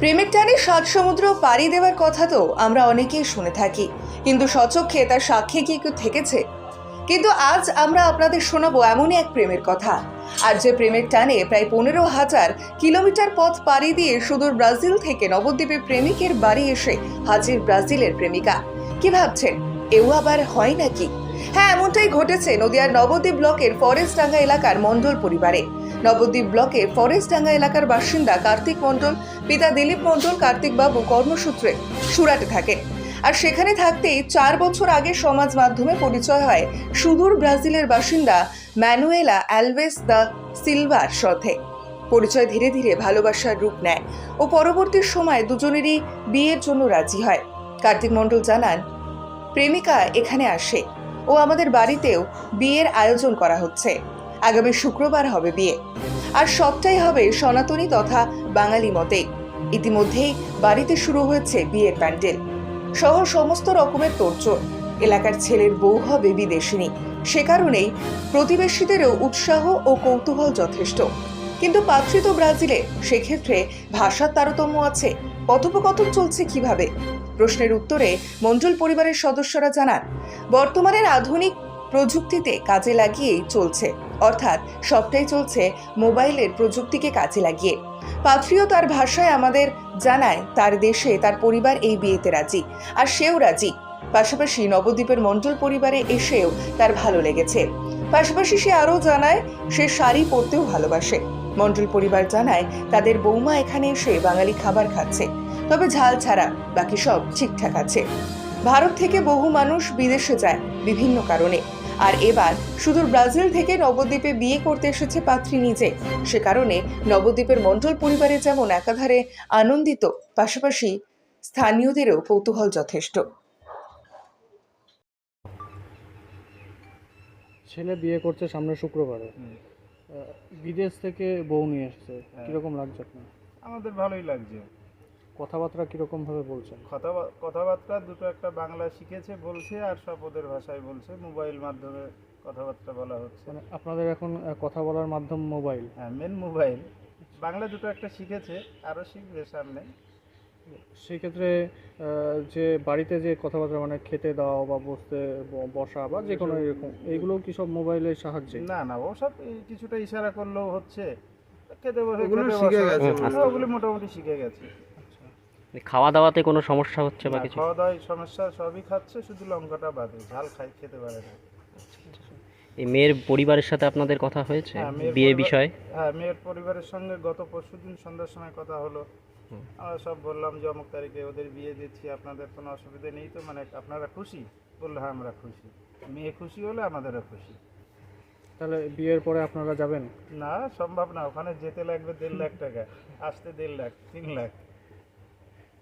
প্রেমের টানে সাত সমুদ্র পাড়ি দেওয়ার কথা তো আমরা অনেকেই শুনে থাকি। কিন্তু সচক্ষে তার সাক্ষী কি কেউ থেকেছে? কিন্তু আজ আমরা আপনাদের শোনাবো এমনই এক প্রেমের কথা। আর যে প্রেমের টানে প্রায় পনেরো হাজার কিলোমিটার পথ পাড়ি দিয়ে সুদূর ব্রাজিল থেকে নবদ্বীপে প্রেমিকের বাড়ি এসে হাজির ব্রাজিলের প্রেমিকা। কি ভাবছেন, এও আবার হয় নাকি? হ্যাঁ এমনটাই ঘটেছে নদিয়ার নবদ্বীপ ব্লকের ফরেস্টডাঙ্গা এলাকার মণ্ডল পরিবারে। নবদ্বীপ ব্লকের ফরেস্টডাঙ্গা এলাকার বাসিন্দা কার্তিক মণ্ডল, পিতা দিলীপ মণ্ডল, কার্তিক বাবু কর্মসূত্রে সুরাটে থাকেন আর সেখানে থাকতেই চার বছর আগে সমাজ মাধ্যমে পরিচয় হয় সুদূর ব্রাজিলের বাসিন্দা ম্যানুয়েলা অ্যালভেস দ্য সিলভার সাথে। পরিচয় ধীরে ধীরে ভালোবাসার রূপ নেয় ও পরবর্তী সময় দুজনেরই বিয়ের জন্য রাজি হয়। কার্তিক মণ্ডল জানান, প্রেমিকা এখানে আসে। ও আমাদের বাড়িতেও বিয়ের আয়োজন করা হচ্ছে। আগামী শুক্রবার হবে বিয়ে। আর সবটাই হবে সনাতনী তথা বাঙালি মতেই ইতিমধ্যেই বাড়িতে শুরু হয়েছে বিয়ের প্যান্ডেল। সহ সমস্ত রকমের তোড়জোড়। এলাকার ছেলের বউ হবে বিদেশিনী। সে কারণেই প্রতিবেশীদেরও উৎসাহ ও কৌতূহল যথেষ্ট। কিন্তু পাত্রিত ব্রাজিলে, সেক্ষেত্রে ভাষার তারতম্য আছে। কথোপকথন চলছে কীভাবে? প্রশ্নের উত্তরে মণ্ডল পরিবারের সদস্যরা জানান, বর্তমানের আধুনিক প্রযুক্তিতে কাজে লাগিয়েই চলছে। অর্থাৎ সবটাই চলছে মোবাইলের প্রযুক্তিকে কাজে লাগিয়ে। পাত্রীও তার ভাষায় আমাদের জানায়, তার দেশে তার পরিবার এই বিয়েতে রাজি, আর সেও রাজি। পাশাপাশি নবদ্বীপের মণ্ডল পরিবারে এসেও তার ভালো লেগেছে। পাশাপাশি সে আরও জানায়, সে শাড়ি পরতেও ভালোবাসে। মণ্ডল পরিবার জানায়, তাদের বৌমা এখানে এসে বাঙালি খাবার খাচ্ছে। তবে ঝাল ছাড়া বাকি সব ঠিকঠাক আছে। ভারত থেকে বহু মানুষ বিদেশে যায় বিভিন্ন কারণে। আর এবার সুদূর ব্রাজিল থেকে নবদ্বীপে বিয়ে করতে এসেছে পাত্রী নিজে। সে কারণে নবদ্বীপের মণ্ডল পরিবারে যেমন একাধারে আনন্দিত পাশাপাশি স্থানীয়দেরও কৌতূহল যথেষ্ট। ছেলে বিয়ে করছে সামনে শুক্রবারে। বিদেশ থেকে বউ নিয়ে এসছে। হ্যাঁ। কীরকম লাগছে আপনার? আমাদের ভালোই লাগছে। কথাবার্তা কীরকম ভাবে বলছেন? কথা কথাবার্তা দুটো একটা বাংলা শিখেছে বলছে আর সব ওদের ভাষায় বলছে। মোবাইল মাধ্যমে কথাবার্তা বলা হচ্ছে। মানে আপনাদের এখন কথা বলার মাধ্যম মোবাইল? হ্যাঁ মেন মোবাইল। বাংলা দুটো একটা শিখেছে আরও শিখবে সামনে। সেই ক্ষেত্রে যে বাড়িতে যে কথাবার্তা মানে খেতে দেওয়া বা বসতে বসা বা যে কোনো এরকম এইগুলো কি সব মোবাইলের সাহায্যে? না না ওসব এই কিছুটা ইশারা করলেও হচ্ছে। খেতে বসে শিখে গেছে। ওগুলো মোটামুটি শিখে গেছে। খাওয়া দাওয়াতে কোনো সমস্যা হচ্ছে বা না, কিছু? খাওয়া দাওয়ায় সমস্যা সবই খাচ্ছে শুধু লঙ্কাটা বাদে ঝাল খাই খেতে পারে না। এই মেয়ের পরিবারের সাথে আপনাদের কথা হয়েছে? হ্যাঁ, বিয়ে বিষয়ে? হ্যাঁ মেয়ের পরিবারের সঙ্গে গত পরশুদিন সন্ধ্যার সময় কথা হলো। আমরা সব বললাম যে অমুক তারিখে ওদের বিয়ে দিচ্ছি আপনাদের কোনো অসুবিধা নেই তো? মানে আপনারা খুশি? বলল হ্যাঁ আমরা খুশি। মেয়ে খুশি হলে আমাদেরও খুশি। তাহলে বিয়ের পরে আপনারা যাবেন? না সম্ভব না ওখানে যেতে লাগবে দেড় লাখ টাকা আসতে দেড় লাখ তিন লাখ।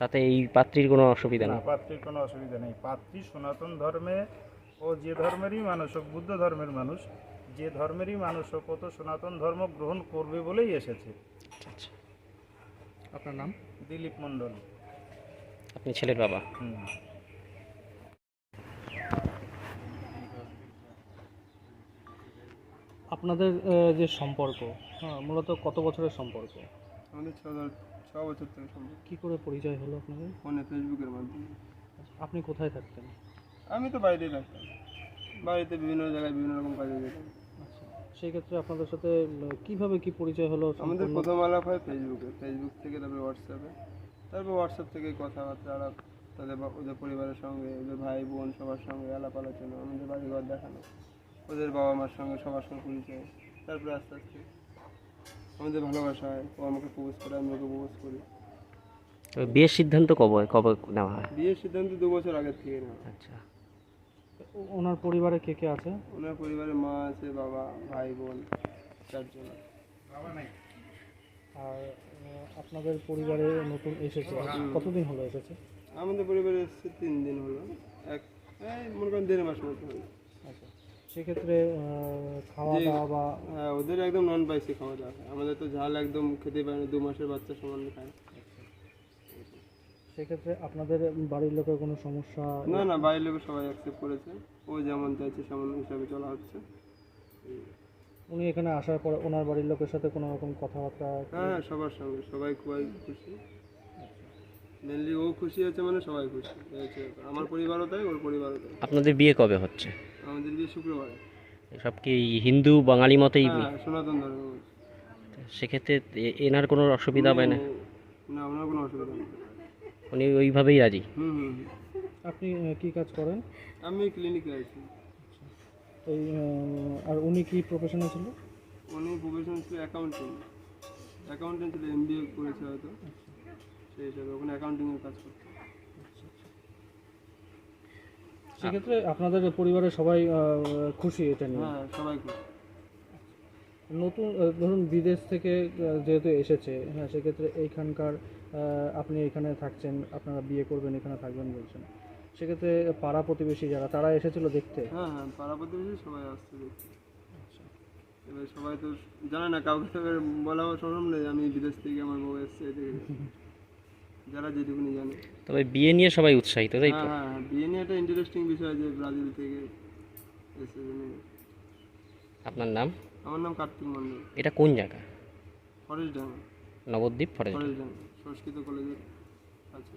তাতে এই পাত্রীর কোনো অসুবিধা না নেই পাত্রীর কোনো অসুবিধা নেই। পাত্রী সনাতন ধর্মে ও যে ধর্মেরই মানুষ হোক বুদ্ধ ধর্মের মানুষ যে ধর্মেরই মানুষ হোক তো সনাতন ধর্ম গ্রহণ করবে বলেই এসেছে। আচ্ছা আপনার নাম? দিলীপ মণ্ডল। আপনি ছেলের বাবা? হুম। আপনাদের যে সম্পর্ক হ্যাঁ মূলত কত বছরের সম্পর্ক? আমাদের ছ ছ বছর থেকে সম্ভব। কি করে পরিচয় হলো আপনাদের? ফোনে ফেসবুকের মাধ্যমে। আপনি কোথায় থাকতেন? আমি তো বাইরেই থাকতাম। বাড়িতে বিভিন্ন জায়গায় বিভিন্ন রকম কাজে যেতাম। আচ্ছা সেই ক্ষেত্রে আপনাদের সাথে কীভাবে কি পরিচয় হলো? আমাদের প্রথম আলাপ হয় ফেসবুকে। ফেসবুক থেকে তারপরে হোয়াটসঅ্যাপে তারপর হোয়াটসঅ্যাপ থেকে কথাবার্তা আলাপ তাদের ওদের পরিবারের সঙ্গে ওদের ভাই বোন সবার সঙ্গে আলাপ আলোচনা আমাদের বাড়ি ঘর দেখানো ওদের বাবা মার সঙ্গে সবার সঙ্গে পরিচয়। তারপরে আস্তে আস্তে আমাদের ভালোবাসা হয় ও আমাকে প্রপোজ করে আমি ওকে প্রপোজ করি। তো বিয়ের সিদ্ধান্ত কবে কবে নেওয়া হয়? বিয়ের সিদ্ধান্ত দু বছর আগের থেকে নেওয়া। আচ্ছা। ওনার পরিবারে কে কে আছে? ওনার পরিবারে মা আছে বাবা ভাই বোন চারজন। আর আপনাদের পরিবারে নতুন এসেছে? কতদিন হলো এসেছে? আমাদের পরিবারে এসছে তিন দিন হলো। এক মনে করেন দেড় মাস মতো হলো। আচ্ছা। সেক্ষেত্রে খাওয়া দাওয়া বা হ্যাঁ ওদের একদম নন স্পাইসি খাওয়া দাওয়া। আমাদের তো ঝাল একদম খেতে পারে না দু মাসের বাচ্চা সমান খায় সেক্ষেত্রে আপনাদের বাড়ির লোকের কোনো সমস্যা? না না বাইরের লোক সবাই অ্যাকসেপ্ট করেছে। ও যেমন চাইছে সেমন হিসাবে চলা হচ্ছে। উনি এখানে আসার পরে ওনার বাড়ির লোকের সাথে কোনো রকম কথাবার্তা হ্যাঁ হ্যাঁ সবার সঙ্গে। সবাই খুবই খুশি। মেনলি ও খুশি আছে মানে সবাই খুশি। আমার পরিবারও তাই ওর পরিবারও তাই। আপনাদের বিয়ে কবে হচ্ছে? আমাদের বিয়ে শুক্রবারে। সব কি হিন্দু বাঙালি মতেই হ্যাঁ সনাতন ধর্ম সেক্ষেত্রে এনার কোনো অসুবিধা হবে না? না ওনার কোনো অসুবিধা নেই। উনি ওইভাবেই রাজি? হুম হুম হুম। আপনি কি কাজ করেন? আমি ক্লিনিকে আছি। এই আর উনি কি প্রফেশনে ছিল? উনি প্রফেশন ছিল অ্যাকাউন্টিং অ্যাকাউন্টেন্ট ছিল এম করেছে হয়তো। সেই হিসাবে ওখানে অ্যাকাউন্টিংয়ের কাজ করতো। সেক্ষেত্রে আপনাদের পরিবারের সবাই খুশি এটা নিয়ে? হ্যাঁ সবাই খুশি। নতুন ধরুন বিদেশ থেকে যেহেতু এসেছে হ্যাঁ সেক্ষেত্রে এইখানকার আপনি এখানে থাকছেন আপনারা বিয়ে করবেন এখানে থাকবেন বলছেন। সেক্ষেত্রে পাড়া প্রতিবেশী যারা তারা এসেছিল দেখতে? হ্যাঁ হ্যাঁ পাড়া প্রতিবেশী সবাই আসছে দেখছি এবার সবাই তো জানে না কাউকে বলা সম্ভব নেই আমি বিদেশ থেকে আমার বউ এসছে যারা যেটুকুনি জানে। তবে বিয়ে নিয়ে সবাই উৎসাহিত তাই তো? হ্যাঁ হ্যাঁ হ্যাঁ, বিয়ে নিয়ে একটা ইন্টারেস্টিং বিষয় যে ব্রাজিল থেকে এসে আপনার নাম? আমার নাম কার্তিক মন্ডল এটা কোন জায়গা? ফরেস্ট ডাঙ্গা। নবদ্বীপ ফরেস্ট ডাঙ্গা। সংস্কৃত কলেজের আছে